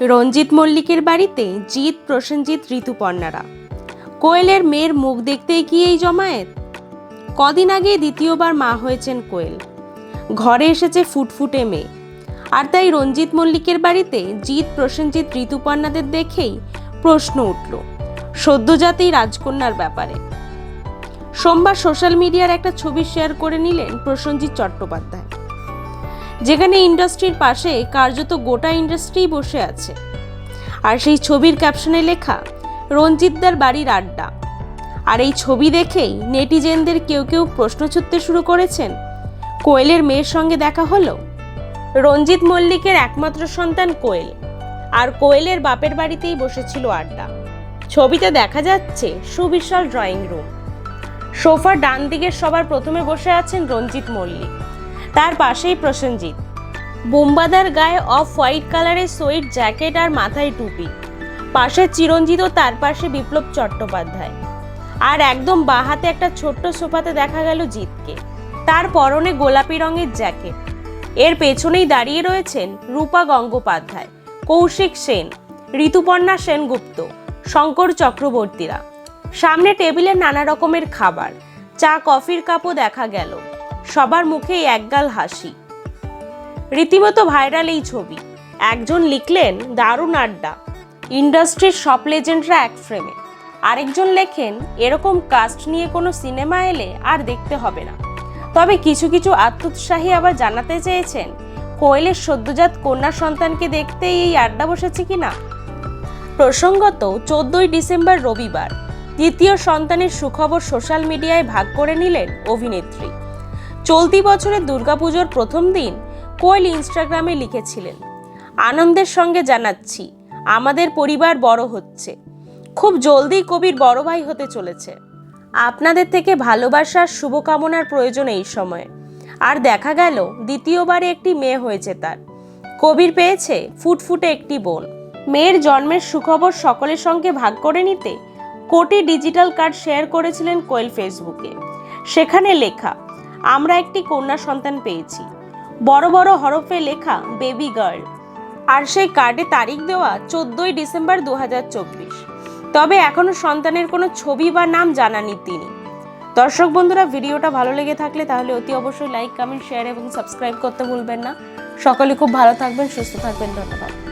রঞ্জিত মল্লিকের বাড়িতে জিৎ, প্রসেনজিৎ, ঋতুপর্ণারা। কোয়েলের মেয়ের মুখ দেখতেই কি এই জমায়েত? কদিন আগে দ্বিতীয়বার মা হয়েছেন কোয়েল। ঘরে এসেছে ফুটফুটে মেয়ে। আর তাই রঞ্জিত মল্লিকের বাড়িতে জিৎ, প্রসেনজিৎ, ঋতুপর্ণাদের দেখেই প্রশ্ন উঠল, সদ্যজাতেই রাজকন্যার ব্যাপারে। সোমবার সোশ্যাল মিডিয়ার একটা ছবি শেয়ার করে নিলেন প্রসেনজিৎ চট্টোপাধ্যায়। যেখানে ইন্ডাস্ট্রির পাশে কার্যত গোটা ইন্ডাস্ট্রি বসে আছে। আর সেই ছবির ক্যাপশনে লেখা, রঞ্জিতদার বাড়ির আড্ডা। আর এই ছবি দেখেই নেটিজেনদের কেউ কেউ প্রশ্ন ছুটতে শুরু করেছেন, কোয়েলের মেয়ের সঙ্গে দেখা হলো? রঞ্জিত মল্লিকের একমাত্র সন্তান কোয়েল, আর কোয়েলের বাপের বাড়িতেই বসেছিল আড্ডা। ছবিতে দেখা যাচ্ছে সুবিশাল ড্রয়িং রুম। সোফার ডান দিকের সবার প্রথমে বসে আছেন রঞ্জিত মল্লিক। তার পাশেই প্রসেনজিৎ। বোম্বাদার গায়ে অফ হোয়াইট কালারের সোয়েট জ্যাকেট আর মাথায় টুপি। পাশে চিরঞ্জিত, তার পাশে বিপ্লব চট্টোপাধ্যায়। আর একদম বাহাতে একটা ছোট্ট সোফাতে দেখা গেল জিতকে তার পরনে গোলাপি রঙের জ্যাকেট। এর পেছনেই দাঁড়িয়ে রয়েছেন রূপা গঙ্গোপাধ্যায়, কৌশিক সেন, ঋতুপর্ণা সেনগুপ্ত, শঙ্কর চক্রবর্তীরা। সামনে টেবিলে নানা রকমের খাবার। চা, কফির কাপও দেখা গেল। সবার মুখেই একগাল হাসি। রীতিমতো ভাইরাল এই ছবি। একজন লিখলেন, দারুণ আড্ডা। ইন্ডাস্ট্রির সব লেজেন্ডরা এক ফ্রেমে। আরেকজন লেখেন, এরকম কাস্ট নিয়ে কোনো সিনেমা এলে আর দেখতে হবে না। তবে কিছু কিছু আত্মোৎসাহী আবার জানাতে চেয়েছেন, কোয়েলের সদ্যজাত কন্যা সন্তানকে দেখতেই এই আড্ডা বসেছে কিনা প্রসঙ্গত, চোদ্দই ডিসেম্বর রবিবার, দ্বিতীয় সন্তানের সুখবর সোশ্যাল মিডিয়ায় ভাগ করে নিলেন অভিনেত্রী। চলতি বছরের দুর্গাপুজোর প্রথম দিন কোয়েল ইনস্টাগ্রামে লিখেছিলেন, আনন্দের সঙ্গে জানাচ্ছি, আমাদের পরিবার বড় হচ্ছে। খুব জলদি কবির বড় ভাই হতে চলেছে। আপনাদের থেকে ভালোবাসার শুভকামনার প্রয়োজন এই সময়ে। আর দেখা গেল, দ্বিতীয়বারে একটি মেয়ে হয়েছে তার। কবির পেয়েছে ফুটফুটে একটি বোন। মেয়ের জন্মের সুখবর সকলের সঙ্গে ভাগ করে নিতে কোটি ডিজিটাল কার্ড শেয়ার করেছিলেন কোয়েল ফেসবুকে। সেখানে লেখা আমরা একটি কন্যা সন্তান পেয়েছি। বড় বড় হরফে লেখা বেবি গার্ল আর সেই কার্ডে তারিখ দেওয়া চোদ্দই ডিসেম্বর দু হাজার চব্বিশ। তবে এখনও সন্তানের কোনো ছবি বা নাম জানানি তিনি। দর্শক বন্ধুরা, ভিডিওটা ভালো লেগে থাকলে তাহলে অতি অবশ্যই লাইক কমেন্ট শেয়ার এবং সাবস্ক্রাইব করতে ভুলবেন না। সকলে খুব ভালো থাকবেন, সুস্থ থাকবেন, ধন্যবাদ।